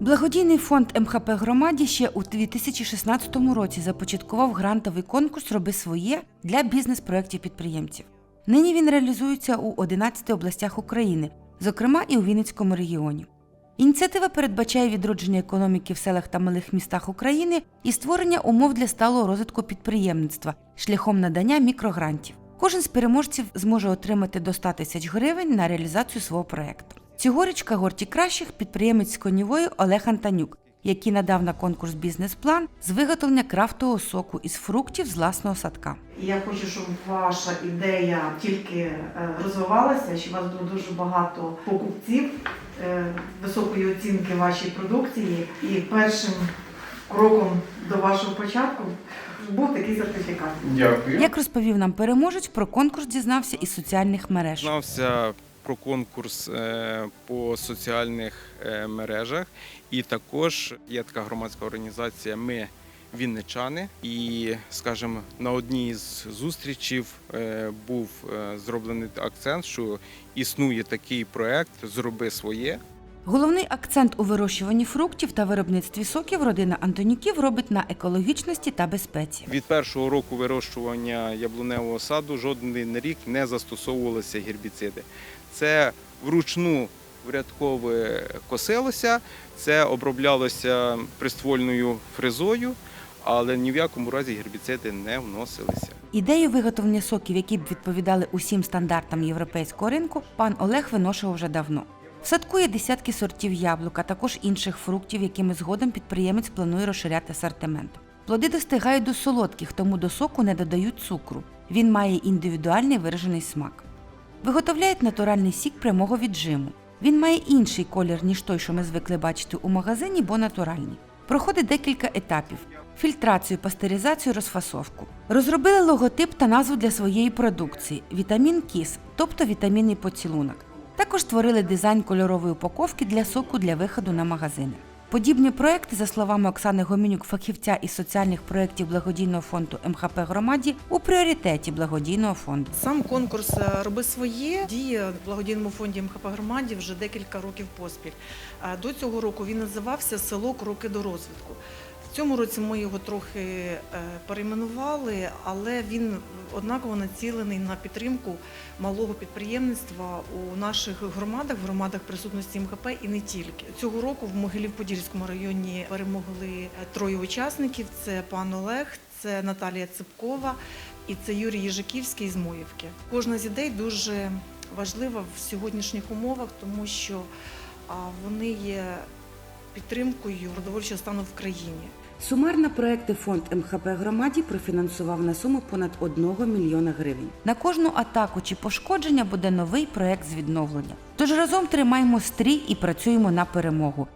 Благодійний фонд МХП громаді ще у 2016 році започаткував грантовий конкурс Роби своє для бізнес-проєктів підприємців. Нині він реалізується у 11 областях України, зокрема і у Вінницькому регіоні. Ініціатива передбачає відродження економіки в селах та малих містах України і створення умов для сталого розвитку підприємництва шляхом надання мікрогрантів. Кожен з переможців зможе отримати до 100 тисяч гривень на реалізацію свого проєкту. Цьогоріч в когорті кращих підприємець конівої Олег Антонюк, який надав на конкурс бізнес-план з виготовлення крафтового соку із фруктів з власного садка. Я хочу, щоб ваша ідея тільки е, розвивалася, щоб у вас було дуже багато покупців, е, високої оцінки вашій продукції. І першим кроком до вашого початку був такий сертифікат. Дякую. Як розповів нам переможець, про конкурс дізнався із соціальних мереж. Знався про конкурс е, по соціальних е, мережах, і також є така громадська організація Ми Вінничани. І, скажімо, на одній з зустрічів е, був зроблений акцент, що існує такий проект Зроби своє. Головний акцент у вирощуванні фруктів та виробництві соків родина Антонюків робить на екологічності та безпеці. Від першого року вирощування яблуневого саду жоден рік не застосовувалися гербіциди. Це вручну врядкове косилося, це оброблялося приствольною фрезою, але ні в якому разі гербіциди не вносилися. Ідею виготовлення соків, які б відповідали усім стандартам європейського ринку, пан Олег виношував вже давно. В садку є десятки сортів яблук, а також інших фруктів, якими згодом підприємець планує розширяти асортимент. Плоди достигають до солодких, тому до соку не додають цукру. Він має індивідуальний виражений смак. Виготовляють натуральний сік прямого віджиму. Він має інший колір, ніж той, що ми звикли бачити у магазині, бо натуральний. Проходить декілька етапів: фільтрацію, пастеризацію, розфасовку. Розробили логотип та назву для своєї продукції вітамін Кіс, тобто вітамінний поцілунок. Також створили дизайн кольорової упаковки для соку для виходу на магазини. Подібні проекти, за словами Оксани Гомінюк, фахівця із соціальних проєктів благодійного фонду МХП громаді, у пріоритеті благодійного фонду. Сам конкурс е, Роби своє діє в благодійному фонді МХП громаді вже декілька років поспіль. Е, До цього року він називався Село Кроки до розвитку. Цьому році ми його трохи е, перейменували, але він однаково націлений на підтримку малого підприємництва у наших громадах, в громадах присутності МХП і не тільки. Цього року в Могилів-Подільському районі перемогли е, троє учасників: це пан Олег, це Наталія Ципкова і це Юрій Їжаківський з Моївки. Кожна з ідей дуже важлива в сьогоднішніх умовах, тому що вони є підтримкою продовольчого стану в країні. Сумарно проекти фонд МХП громаді профінансував на суму понад 1 мільйона гривень. На кожну атаку чи пошкодження буде новий проект з відновлення. Тож разом тримаємо стрій і працюємо на перемогу.